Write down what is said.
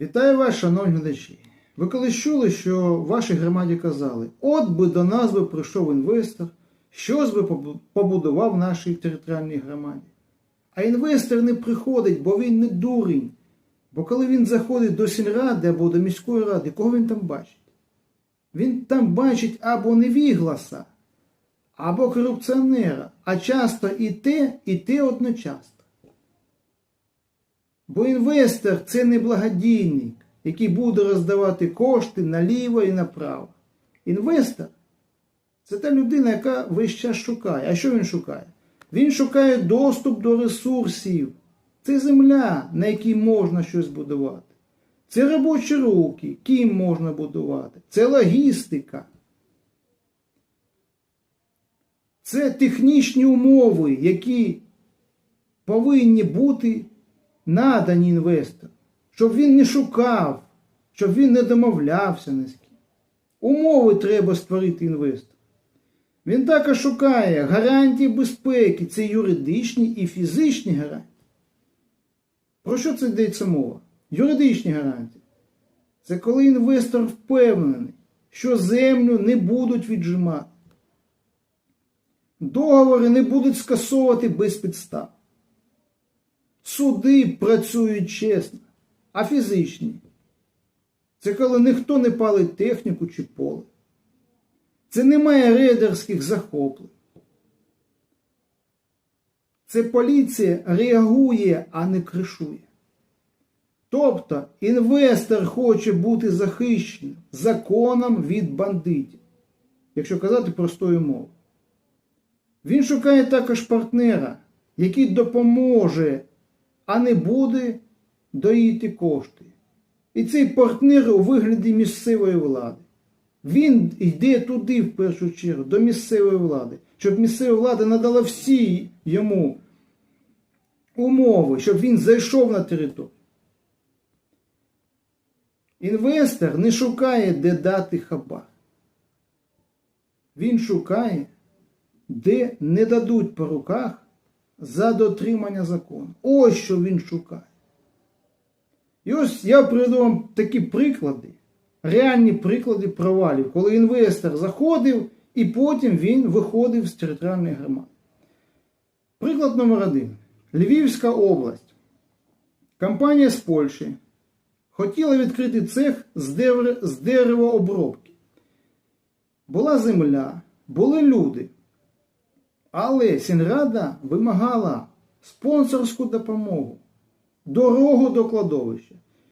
Вітаю вас, шановні глядачі. Ви колись чули, що в вашій громаді казали, от би до нас би прийшов інвестор, щось би побудував в нашій територіальній громаді. А інвестор не приходить, бо він не дурень. Бо коли він заходить до сільради або до міської ради, кого він там бачить? Він там бачить або невігласа, або корупціонера, а часто і те, і те одночасно. Бо інвестор це не благодійник, який буде роздавати кошти наліво і направо. Інвестор це та людина, яка весь час шукає. А що він шукає? Він шукає доступ до ресурсів. Це земля, на якій можна щось будувати. Це робочі руки, ким можна будувати. Це логістика. Це технічні умови, які повинні бути надані інвестору, щоб він не шукав, щоб він не домовлявся ні з ким. Умови треба створити інвестору. Він також шукає гарантії безпеки, це юридичні і фізичні гарантії. Про що це йдеться мова? Юридичні гарантії. Це коли інвестор впевнений, що землю не будуть віджимати. Договори не будуть скасовувати без підстав. Суди працюють чесно, а фізичні. Це коли ніхто не палить техніку чи поле. Це немає рейдерських захоплень. Це поліція реагує, а не кришує. Тобто інвестор хоче бути захищеним законом від бандитів, якщо казати простою мовою. Він шукає також партнера, який допоможе, а не буде доїти кошти. І цей партнер у вигляді місцевої влади. Він йде туди в першу чергу, до місцевої влади, щоб місцева влада надала всі йому умови, щоб він зайшов на територію. Інвестор не шукає, де дати хабар. Він шукає, де не дадуть по руках за дотримання закону. Ось що він шукає. І ось я приведу вам такі приклади, реальні приклади провалів, коли інвестор заходив і потім він виходив з територіальної громади. Приклад номер один. Львівська область. Компанія з Польщі хотіла відкрити цех з, дерев... з деревообробки. Була земля, були люди. Але Сінрада вимагала спонсорську допомогу, дорогу до кладовища.